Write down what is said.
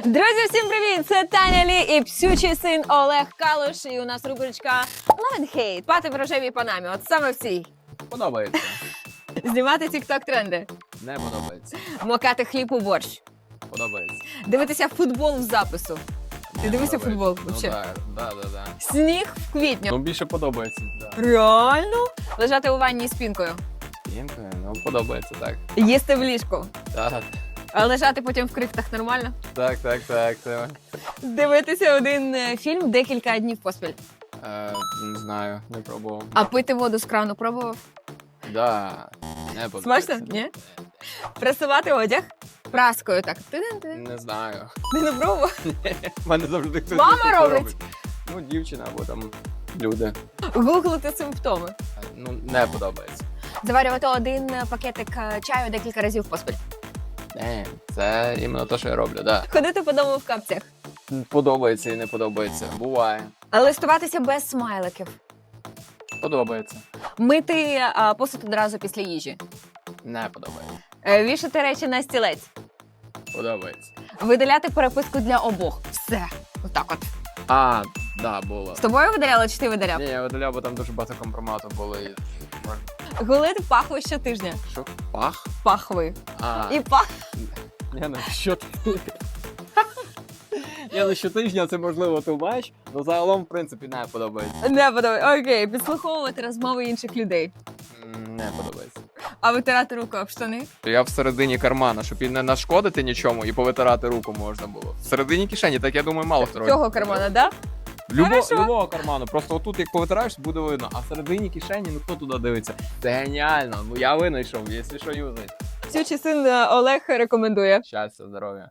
Друзі, всім привіт! Це Таня Лі і псючий син Олег Калуш. І у нас рубричка Love and Hate. Пати в рожевій панамі. От саме в цій. Подобається. Знімати тік-ток тренди, Не подобається. мокати хліб у борщ, Подобається. дивитися футбол в запису. Ти дивишся футбол Ну, так, да, да, да. Сніг в квітню. Ну, більше подобається. Да. Реально? Лежати у ванні з пінкою. Інколи, ну, подобається, так. Їсти в ліжку. Так, А лежати потім в крихтах нормально. так, так, так. так. Дивитися один е, фільм декілька днів поспіль. Е, не знаю, не пробував. А пити воду з крану пробував? Да, не подобається. Смачно? Ні? Прасувати одяг праскою так. Ти-дин-ти. Не знаю. Ти не пробував? У мене завжди хтось Мама щось робить? Ну, дівчина або там люди. Гуглити симптоми. Ну, не подобається. Заварювати один е, пакетик е, чаю декілька разів поспіль. Не, це іменно те, що я роблю, да. Ходити по дому в капцях. Подобається і не подобається. Буває. А Листуватися без смайликів. Подобається. Мити е, посуд одразу після їжі. Не подобається. Е, Вішати речі на стілець. Подобається. Видаляти переписку для обох. Все. Отак от. А, да, було. З тобою видаляла чи ти видаляв? Ні, я видаляв, бо там дуже багато компромату було. І... Голити пахви щотижня. Що? Пах? Пахви. А, І пах. Ні, ну що ти? Я ну щотижня це можливо тубач, але загалом, в принципі, не подобається. Не подобається. Окей, підслуховувати розмови інших людей. Не подобається. А витирати руку об штани? Я всередині кармана, щоб і не нашкодити нічому і повитирати руку можна було. Всередині кишені, так я думаю, мало хто робить. Цього кармана, да? Любо, Хорошо. любого карману. Просто отут, як повитираєш, буде видно, а всередині кишені, ну хто туди дивиться? Це геніально. Ну я винайшов, якщо що юзать. Цю е, Олег рекомендує. Щастя, здоров'я.